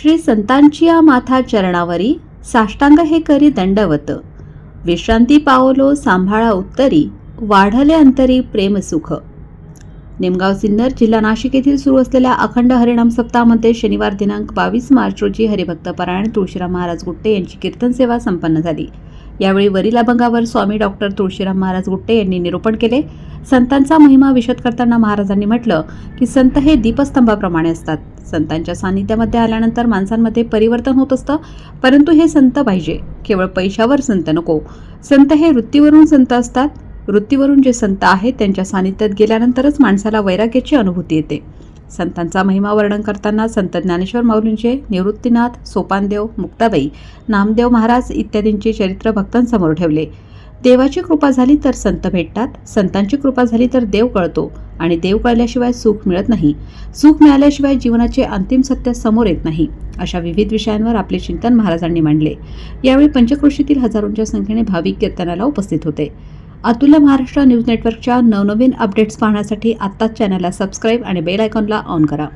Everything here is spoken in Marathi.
श्री संतांची या माथा चरणावरी साष्टांग हे करी दंडवत. विश्रांती पावलो सांभाळा उत्तरी वाढले अंतरी प्रेम सुख. निमगाव सिन्नर जिल्हा नाशिक येथील सुरू असलेल्या अखंड हरिणाम सप्ताहामध्ये शनिवार दिनांक बावीस मार्च रोजी हरिभक्त परायण तुळशीराम महाराज गुट्टे यांची कीर्तन सेवा संपन्न झाली. यावेळी वरील अभंगावर स्वामी डॉक्टर तुळशीराम महाराज गुट्टे यांनी निरूपण केले. संतांचा महिमा विशद करताना महाराजांनी म्हटलं की संत हे दीपस्तंभाप्रमाणे असतात. संतांच्या सानिध्यामध्ये आल्यानंतर माणसांमध्ये परिवर्तन होत असतं. परंतु हे संत पाहिजे. केवळ पैशावर संत नको. संत हे वृत्तीवरून संत असतात. वृत्तीवरून जे संत आहेत त्यांच्या सानिध्यात गेल्यानंतरच माणसाला वैराग्याची अनुभूती येते. संतांचा महिमा वर्णन करताना संत ज्ञानेश्वर माऊलींचे निवृत्तीनाथ सोपानदेव मुक्ताबाई नामदेव महाराज इत्यादींचे चरित्र भक्तांसमोर ठेवले. देवाची कृपा झाली तर संत भेटतात संतांची कृपा झाली तर देव कळतो आणि देव कळल्याशिवाय सुख मिळत नाही. सुख मिळाल्याशिवाय जीवनाचे अंतिम सत्य समोर येत नाही अशा विविध विषयांवर आपले चिंतन महाराजांनी मांडले. यावेळी पंचक्रोशीतील हजारोंच्या संख्येने भाविक कीर्तनाला उपस्थित होते. अतुल महाराष्ट्र न्यूज नेटवर्कच्या नवनवीन अपडेट्स पाहण्यासाठी आत्ताच चॅनलला सबस्क्राईब आणि बेल आयकॉनला ऑन करा.